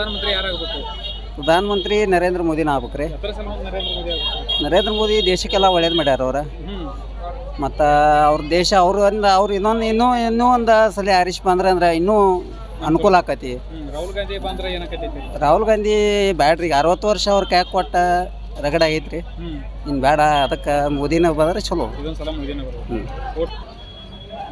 ಪ್ರಧಾನಮಂತ್ರಿ ಯಾರಾಗಬೇಕು? ಪ್ರಧಾನಮಂತ್ರಿ ನರೇಂದ್ರ ಮೋದಿನ ಆಗ್ಬೇಕ್ರಿ. ರೀ ಸಲುವಾಗಿ ನರೇಂದ್ರ ಮೋದಿ ಆಗ್ಬೇಕು. ನರೇಂದ್ರ ಮೋದಿ ದೇಶಕ್ಕೆಲ್ಲ ಒಳ್ಳೇದು ಮಾಡ್ಯಾರ ಅವ್ರ. ಮತ್ತು ಅವ್ರ ದೇಶ ಅವರು ಅಂದ್ರೆ ಅವ್ರು ಇನ್ನೊಂದು ಇನ್ನೂ ಇನ್ನೂ ಒಂದು ಸಲ ಆರಿಸ್ ಬಂದ್ರೆ ಅಂದ್ರೆ ಇನ್ನೂ ಅನುಕೂಲ ಆಕತಿ. ರಾಹುಲ್ ಗಾಂಧಿ ಬಂದ್ರೆ ಏನಕತ್ತೈತಿ ರಾಹುಲ್ ಗಾಂಧಿ ಬ್ಯಾಡ್ರಿ ಅರವತ್ತು ವರ್ಷ ಅವ್ರ ಕ್ಯಾಕ್ ಕೊಟ್ಟ ರಗಡ ಆಗೈತ್ರಿ. ಹ್ಮ್. ಇನ್ನು ಬೇಡ ಅದಕ್ಕೆ ಮೋದಿನ ಬಂದ್ರೆ ಚಲೋ. ಇದೊಂದ್ ಸಲ ಮೋದಿನೇ ಬರೋದು.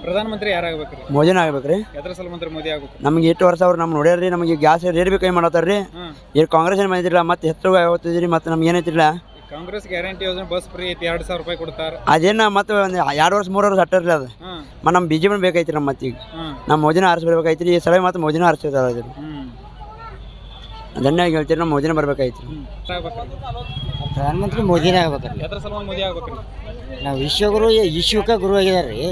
ಪ್ರಧಾನಮಂತ್ರಿ ಯಾರಾಗಬೇಕ್ರಿ? ಮೋದಿನ ಆಗ್ಬೇಕ್ರಿ. ಎದ್ರ ಸಲುವಾಗಿ ಮೋದಿ ಆಗಬೇಕು? ನಮ್ಗೆ ಎಷ್ಟು ವರ್ಷ ಅವ್ರು ನಮ್ಮ ನೋಡ್ಯಾರ್ರಿ ನಮಗೆ ಗ್ಯಾಸ್ ರೇಟ್ ಬೇಕು ಮಾಡತ್ತಾರ್ರಿ. ಹ್ಮ್. ಈಗ ಕಾಂಗ್ರೆಸ್ ಏನು ಮಾಡಿದ್ರಲ್ಲ ಮತ್ತೆ ಹೆಸರು ಯಾವತ್ತಿದ್ರಿ ಮತ್ತೆ ನಮ್ಗೆ ಏನೈತಿಲ್ಲ ಈ ಕಾಂಗ್ರೆಸ್ ಗ್ಯಾರಂಟಿ ಯೋಜನೆ ಬಸ್ ಫ್ರೀ ಐತಿ ಎರಡು ಸಾವಿರ ರೂಪಾಯಿ ಕೊಡ್ತಾರ. ಅದೇನ ಮತ್ತೆ ಒಂದು ಎರಡು ವರ್ಷ ಮೂರು ವರ್ಷ ಹಟ್ಟಿರಲಿ ಅದು. ಹ್ಮ್. ನಮ್ ನಮ್ಮ ಬಿ ಜೆ ಪಿ ಬೇಕೈತಿ ನಮ್ಮ ಮತ್ತೆ ಈಗ ಹ್ಮ್. ನಮ್ಮ ಮೋದಿನ ಆರಿಸ್ಬಿಡ್ಬೇಕಾಯ್ತಿ ಈ ಸಲ ಮತ್ತೆ ಮೋದಿನ ಆರಿಸ್ತಾರೆ ಹ್ಮ್. ಧನ್ಯವಾಗಿ ಹೇಳ್ತೀರಿ ನಮ್ಮ ಮೋದಿನ ಬರ್ಬೇಕಾಯ್ತು? ಪ್ರಧಾನಮಂತ್ರಿ. ಮೋದಿನೇ ಆಗ್ಬೇಕ್ರಿ ಎದ್ರ ಸಲುವಾಗಿ ಮೋದಿ ಆಗ್ಬೇಕ್ರಿ? ನಾವು ವಿಶ್ವಗುರು ವಿಶ್ವಕ್ಕೆ ಗುರು ಆಗಿದಾರೆ ರೀ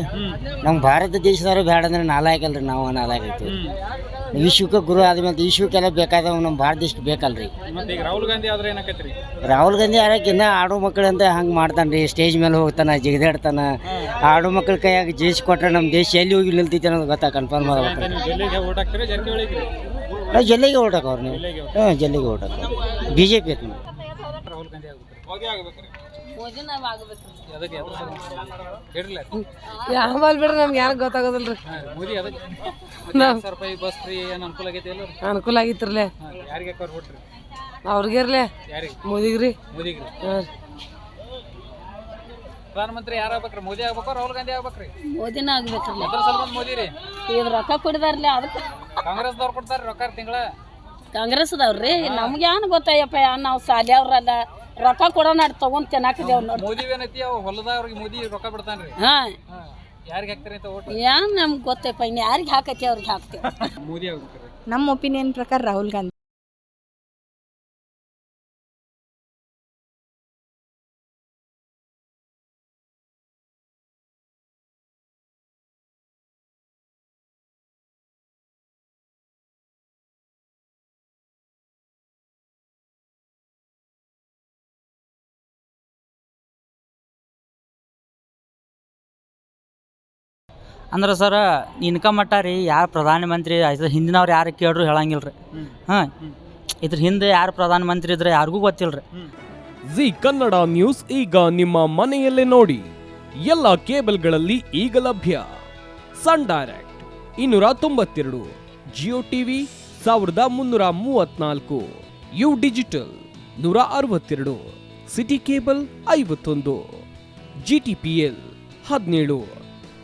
ನಮ್ಮ ಭಾರತ ದೇಶದವ್ರು ಬೇಡ ಅಂದ್ರೆ ನಾಲಾಯಕಲ್ರಿ ನಾವು ನಾಲಾಯಕೈತಿ ಹ್ಮ್. ವಿಶ್ವಕ್ಕೆ ಗುರು ಆದ್ಮೇಲೆ ವಿಶ್ವಕ್ಕೆಲ್ಲ ಬೇಕಾದವು ನಮ್ಮ ಭಾರತ ದೇಶಕ್ಕೆ ಬೇಕಲ್ರಿ. ಮತ್ತೆ ಈಗ ರಾಹುಲ್ ಗಾಂಧಿ ಆದ್ರೆ ಏನಕ್ಕೈತ್ರಿ ರಾಹುಲ್ ಗಾಂಧಿ ಆಡಕ್ಕಿನ್ನ ಆಡು ಮಕ್ಕಳು ಅಂತ ಹಂಗೆ ಮಾಡ್ತಾನೆ ರೀ ಸ್ಟೇಜ್ ಮೇಲೆ ಹೋಗ್ತಾನೆ ಜಿಗಿದಾಡ್ತಾನ. ಆಡು ಮಕ್ಕಳ ಕೈಯಾಗ ಜೇಸಿ ಕೊಟ್ರೆ ನಮ್ಮ ದೇಶ ಎಲ್ಲಿ ಹೋಗಿ ನಿಲ್ತೈತೆ ಅನ್ನೋದು ಗೊತ್ತಾ ಕನ್ಫರ್ಮ್ ಆಗಬೇಕು ಆಗ್ಬೇಕು ನೀವು ಡೆಲ್ಲಿಗೆ ಓಟ್ ಹಾಕ್ತೀರಿ ಜಾರಕಿಹೊಳಿಗೆ ನಾವು ಜಲ್ಲಿಗೆ ಹೊರಟಾಕ ಅವ್ರು ನೀವು. ಹಾಂ ಜಲ್ಲಿಗೆ ಹೊರಟಾಕ ಬಿ ಜೆ ಪಿ ಐತಿ ರಾಹುಲ್ ಗಾಂಧಿ ಆಗ್ಬೇಕ್ರಿ ಮೋದಿ ಆಗ್ಬೇಕ್ರಿ ಅದಕ್ಕೆ ಎದ್ರ ಸಲುವಾಗಿ ಹೇಳಿಲ್ಲ ಯಾವ ಬಿಡ್ರಿ ನಮ್ಗೆ ಯಾರು ಗೊತ್ತಾಗೋದಿಲ್ರಿ. ಮೋದಿ ಅದಕ್ಕೆ. ಸಾವಿರ ರೂಪಾಯಿ ಬಸ್ ಫ್ರೀ ಏನು ಅನುಕೂಲ ಆಗೈತಿ ಎಲ್ಲ ಅನುಕೂಲ ಆಗಿತ್ತಿರ್ಲೆ. ಯಾರಿಗೆ ಹಾಕೋರ್ ಅವ್ರಿಗೆ ಇರ್ಲೆ. ಮೋದಿಗ್ರಿ. ಮೋದಿಗ್ರಿ. ಪ್ರಧಾನಮಂತ್ರಿ ಯಾರು ಯಾರಾಗ್ಬೇಕ್ರಿ ಮೋದಿ ಆಗ್ಬೇಕು ರಾಹುಲ್ ಗಾಂಧಿ ಆಗ್ಬೇಕ್ರಿ? ಮೋದಿನ ಆಗ್ಬೇಕ್ರಿ. ಎದ್ರ ಸಲುವಾಗಿ ಮೋದಿ ರೀ ಈಗ ರೊಕ್ಕ ಕೊಡಿದಾರ್ಲಿ ಅದಕ್ಕೆ. ಕಾಂಗ್ರೆಸ್ದವ್ರು ಕೊಡ್ತಾರೆ ರೊಕ್ಕ ತಿಂಗಳ. ಕಾಂಗ್ರೆಸ್ದವ್ರಿ ನಮ್ಗೆ ಏನು ಗೊತ್ತಾಯಪ್ಪ ನಾವು ಸಾಲಿಯವ್ರಲ್ಲ ರೊಕ್ಕ ಕೊಡೋಣ ತಗೊಂಡ್ ತಿನ್ನಾಕಿದೇವ್ ನೋಡಿ ಮೋದಿ ಏನೈತಿ ಅವ್ ಹೊಲದವ್ರಿಗೆ ಮೋದಿ ರೊಕ್ಕ ಬಿಡ್ತಾನ್ರಿ. ಹಾಂ. ಯಾರಿಗೆ ಹಾಕ್ತೀರಿ ಅಂತ ಓಟ್ ಏನ್ ನಮ್ಗೆ ಗೊತ್ತಪ್ಪ ಇನ್ನು ಯಾರಿಗೆ ಹಾಕತಿ ಅವ್ರಿಗೆ ಹಾಕ್ತೇವೆ. ಮೋದಿ ಆಗ್ಬೇಕ್ರಿ ನಮ್ಮ ಒಪಿನಿಯನ್ ಪ್ರಕಾರ ರಾಹುಲ್ ಗಾಂಧಿ. ಅಂದ್ರೆ ಸರ್ ಇನ್ಕಮ್ ಮಟ್ಟ ರೀ ಯಾರು ಪ್ರಧಾನಮಂತ್ರಿ ಆಯ್ತು ಹಿಂದಿನವ್ರು ಯಾರು ಕೇಳ್ರು ಹೇಳಂಗಿಲ್ಲ ರೀ. ಹಾಂ. ಇದ್ರ ಹಿಂದೆ ಯಾರು ಪ್ರಧಾನಮಂತ್ರಿ ಇದ್ರೆ ಯಾರಿಗೂ ಗೊತ್ತಿಲ್ಲ ರೀ ಜಿ ಕನ್ನಡ ನ್ಯೂಸ್ ಈಗ ನಿಮ್ಮ ಮನೆಯಲ್ಲೇ ನೋಡಿ. ಎಲ್ಲ ಕೇಬಲ್ಗಳಲ್ಲಿ ಈಗ ಲಭ್ಯ. ಸನ್ ಡೈರೆಕ್ಟ್ ಇನ್ನೂರ ತೊಂಬತ್ತೆರಡು ಜಿಯೋ ಟಿವಿ ಸಾವಿರದ ಮುನ್ನೂರ ಮೂವತ್ನಾಲ್ಕು ಯು ಡಿಜಿಟಲ್ ನೂರ ಅರವತ್ತೆರಡು ಸಿಟಿ ಕೇಬಲ್ ಐವತ್ತೊಂದು ಜಿ ಟಿ ಪಿ ಎಲ್ ಹದಿನೇಳು.